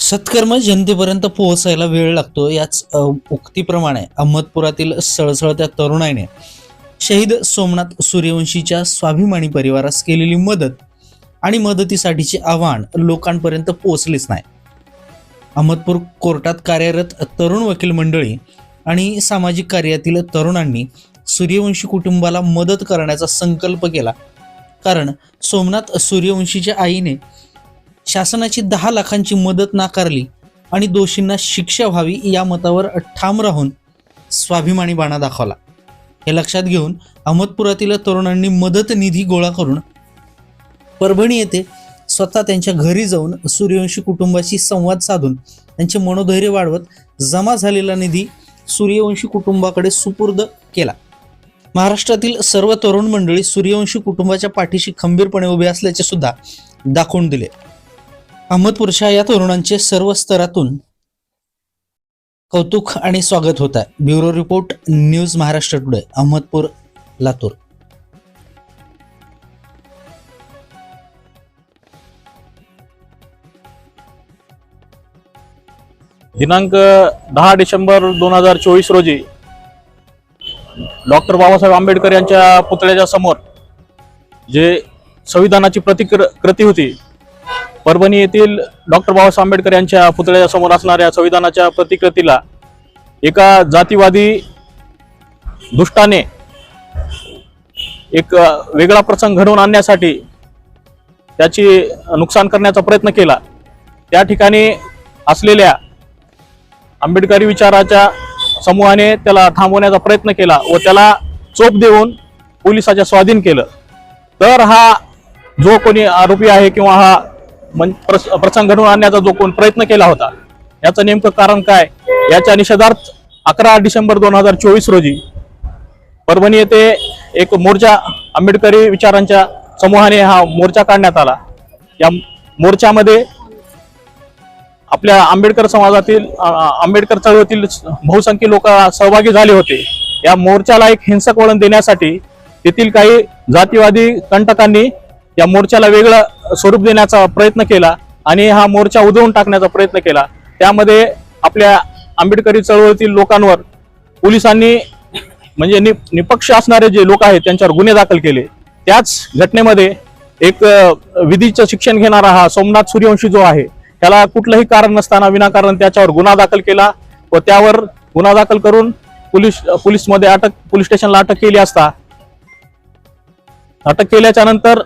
सत्कर्म जनतेपर्यंत पोहोचायला वेळ लागतो याच उक्तीप्रमाणे अहमदपुरातील सळसळत्या तरुणाईने शहीद सोमनाथ सूर्यवंशीच्या स्वाभिमानी परिवारास केलेली मदत आणि मदतीसाठीचे आव्हान लोकांपर्यंत पोहोचलेच नाही. अहमदपूर कोर्टात कार्यरत तरुण वकील मंडळी आणि सामाजिक कार्यातील तरुणांनी सूर्यवंशी कुटुंबाला मदत करण्याचा संकल्प केला. कारण सोमनाथ सूर्यवंशीच्या आईने शासनाची दहा लाखांची मदत नाकारली आणि दोषींना शिक्षा व्हावी या मतावर ठाम राहून स्वाभिमानी बाणा दाखवला. हे लक्षात घेऊन अहमदपुरातील तरुणांनी मदत निधी गोळा करून परभणी येथे स्वतः त्यांच्या घरी जाऊन सूर्यवंशी कुटुंबाशी संवाद साधून त्यांचे मनोधैर्य वाढवत जमा झालेला निधी सूर्यवंशी कुटुंबाकडे सुपूर्द केला. महाराष्ट्रातील सर्व तरुण मंडळी सूर्यवंशी कुटुंबाच्या पाठीशी खंबीरपणे उभे असल्याचे सुद्धा दाखवून दिले. अहमदपूरच्या या तरुणांचे सर्व स्तरातून कौतुक आणि स्वागत होत आहे. Bureau report news Maharashtra today Ahmedpur Latur. दिनांक दहा डिसेंबर दोन हजार चोवीस रोजी डॉक्टर बाबासाहेब आंबेडकर यांच्या पुतळ्याच्या समोर जे संविधानाची प्रतिक्र कृती होती परभणी येथील डॉक्टर बाबासाहेब आंबेडकर यांच्या पुतळ्याच्या समोर असणाऱ्या संविधानाच्या प्रतिकृतीला एका जातीवादी दुष्टाने एक वेगळा प्रसंग घडवून आणण्यासाठी त्याची नुकसान करण्याचा प्रयत्न केला. त्या ठिकाणी असलेल्या आंबेडकरी विचाराच्या समूहाने त्याला थांबवण्याचा प्रयत्न केला व त्याला चोप देऊन पोलिसाच्या स्वाधीन केलं. तर हा जो कोणी आरोपी आहे किंवा हा प्रसंग घडवून आणण्याचा जो कोण प्रयत्न केला होता याचं नेमकं कारण काय? याच्या निषेधार्थ अकरा डिसेंबर दोन हजार चोवीस रोजी परभणी येथे एक मोर्चा आंबेडकरी विचारांच्या समूहाने हा मोर्चा काढण्यात आला. या मोर्चामध्ये आपल्या आंबेडकर समाजातील आंबेडकर चळवळीतील बहुसंख्य लोक सहभागी झाले होते. या मोर्चाला एक हिंसक वळण देण्यासाठी तेथील काही जातीवादी कंटकांनी या मोर्चाला वेगळं स्वरूप देण्याचा प्रयत्न केला आणि हा मोर्चा उधळून टाकण्याचा प्रयत्न केला. त्यामध्ये आपल्या आंबेडकरी चळवळीतील लोकांवर पोलिसांनी म्हणजे नि निपक्ष असणारे जे लोक आहेत त्यांच्यावर गुन्हे दाखल केले. त्याच घटनेमध्ये एक विधीचं शिक्षण घेणारा हा सोमनाथ सूर्यवंशी जो आहे त्याला कुठलंही कारण नसताना विनाकारण त्याच्यावर गुन्हा दाखल केला व त्यावर गुन्हा दाखल करून पोलीस पोलीसमध्ये अटक पोलीस स्टेशनला अटक केली असता. अटक केल्याच्यानंतर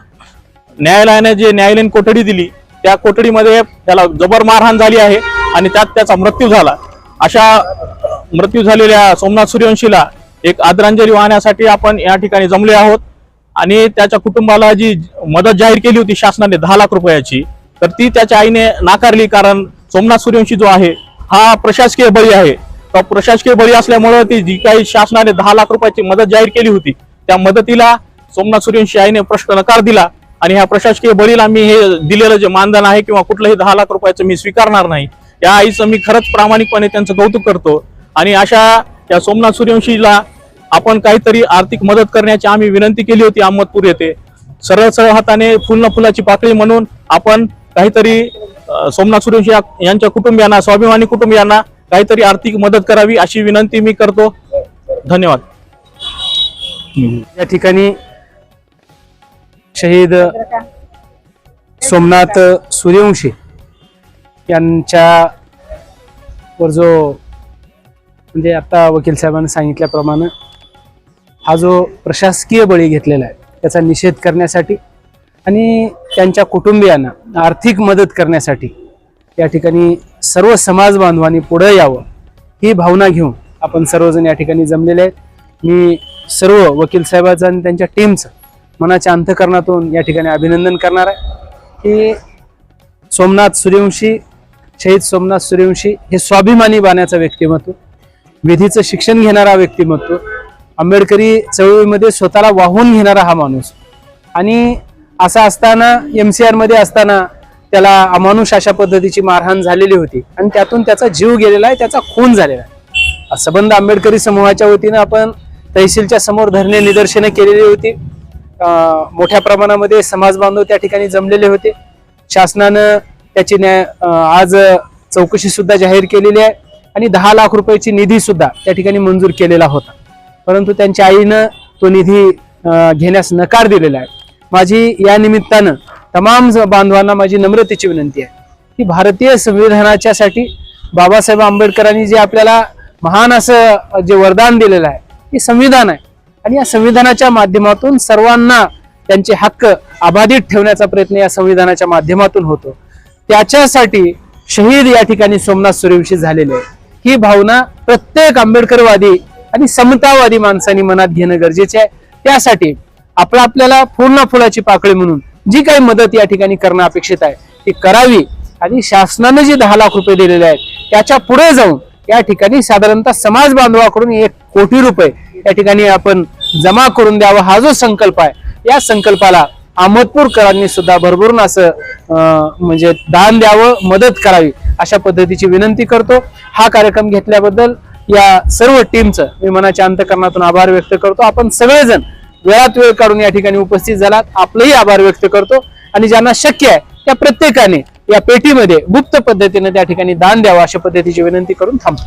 न्यायालयाने जे न्यायालयीन कोठडी दिली त्या कोठडीमध्ये त्याला जबर मारहाण झाली आहे आणि त्यात त्याचा मृत्यू झाला. अशा मृत्यू झालेल्या सोमनाथ सूर्यवंशीला एक आदरांजली वाहण्यासाठी आपण या ठिकाणी जमले आहोत. आणि त्याच्या कुटुंबाला जी मदत जाहीर केली होती शासनाने दहा लाख रुपयाची तर ती त्याच्या आईने नाकारली कारण सोमनाथ सूर्यवंशी जो आहे हा प्रशासकीय बळी आहे. तर प्रशासकीय बळी असल्यामुळं ती जी काही शासनाने दहा लाख रुपयाची मदत जाहीर केली होती त्या मदतीला सोमनाथ सूर्यवंशी आईने प्रश्न नकार दिला. आणि ह्या प्रशासकीय बळीला मी हे दिलेलं जे मानधन आहे किंवा कुठलंही दहा लाख रुपयाचं मी स्वीकारणार नाही. या आईचं मी खरंच प्रामाणिकपणे त्यांचं कौतुक करतो. आणि अशा या सोमनाथ सूर्यवंशीला आपण काहीतरी आर्थिक मदत करण्याची आम्ही विनंती केली होती अहमदपूर येथे. सरळ सरळ हाताने फुल फुलाची पाकळी म्हणून आपण काहीतरी सोमनाथ सूर्यवंशी यांच्या कुटुंबियांना स्वाभिमानी कुटुंबियांना काहीतरी आर्थिक मदत करावी अशी विनंती मी करतो. धन्यवाद. या ठिकाणी शहीद सोमनाथ सूर्यवंशी यांच्या वर जो म्हणजे आता वकील साहेबांनी सांगितल्याप्रमाणे हा जो प्रशासकीय बळी घेतलेला आहे त्याचा निषेध करण्यासाठी आणि त्यांच्या कुटुंबियांना आर्थिक मदत करण्यासाठी या ठिकाणी सर्व समाज बांधवांनी पुढे यावं ही भावना घेऊन आपण सर्वजण या ठिकाणी जमलेले आहेत. मी सर्व वकील साहेबांचं आणि त्यांच्या टीमचं मनाच्या अंतकरणातून या ठिकाणी अभिनंदन करणार आहे. की सोमनाथ सूर्यवंशी शहीद सोमनाथ सूर्यवंशी हे स्वाभिमानी बाण्याचं व्यक्तिमत्व विधीचं शिक्षण घेणारा व्यक्तिमत्व आंबेडकरी चळवळीमध्ये स्वतःला वाहून घेणारा हा माणूस. आणि असं असताना एम सी आरमध्ये असताना त्याला अमानुष अशा पद्धतीची मारहाण झालेली होती आणि त्यातून त्याचा जीव गेलेला आहे त्याचा खून झालेला आहे. सबंध आंबेडकरी समूहाच्या वतीनं आपण तहसीलच्या समोर धरणे निदर्शनं केलेली होती. मोठ्या प्रमाणामध्ये समाज बांधव त्या ठिकाणी जमलेले होते. शासनानं त्याची न्याय आज चौकशी सुद्धा जाहीर केलेली आहे आणि दहा लाख रुपयाची निधी सुद्धा त्या ठिकाणी मंजूर केलेला होता. परंतु त्यांच्या आईनं तो निधी घेण्यास नकार दिलेला आहे. माझी या निमित्तानं तमाम बांधवांना माझी नम्रतेची विनंती आहे की भारतीय संविधानाच्या साठी बाबासाहेब आंबेडकरांनी जे आपल्याला महान असं जे वरदान दिलेलं आहे हे संविधान आहे. आणि या संविधानाच्या माध्यमातून सर्वांना त्यांचे हक्क अबाधित ठेवण्याचा प्रयत्न या संविधानाच्या माध्यमातून होतो. त्याच्यासाठी शहीद या ठिकाणी सोमनाथ सूर्यवंशी झालेले आहे ही भावना प्रत्येक आंबेडकरवादी आणि समतावादी माणसांनी मनात घेणं गरजेचे आहे. त्यासाठी आपलं आपल्याला पूर्ण फुलाची पाकळी म्हणून जी काही मदत या ठिकाणी करणं अपेक्षित आहे ती करावी आणि शासनाने जे दहा लाख रुपये दिलेले आहेत त्याच्या पुढे जाऊन या ठिकाणी साधारणतः समाज बांधवाकडून एक कोटी रुपये या ठिकाणी आपण जमा करून द्यावा. हा जो संकल्प आहे या संकल्पाला अहमदपूरकरांनी सुद्धा भरभरून असं अं, म्हणजे दान द्यावं मदत करावी अशा पद्धतीची विनंती करतो. हा कार्यक्रम घेतल्याबद्दल या सर्व टीमचं मी मनाच्या अंतकरणातून आभार व्यक्त करतो. आपण सगळेजण वेळात वेळ काढून या ठिकाणी उपस्थित झालात. आपलंही आभार व्यक्त करतो. आणि ज्यांना शक्य आहे त्या प्रत्येकाने या पेटीमध्ये गुप्त पद्धतीने त्या ठिकाणी दान द्यावं अशा पद्धतीची विनंती करून थांबतो.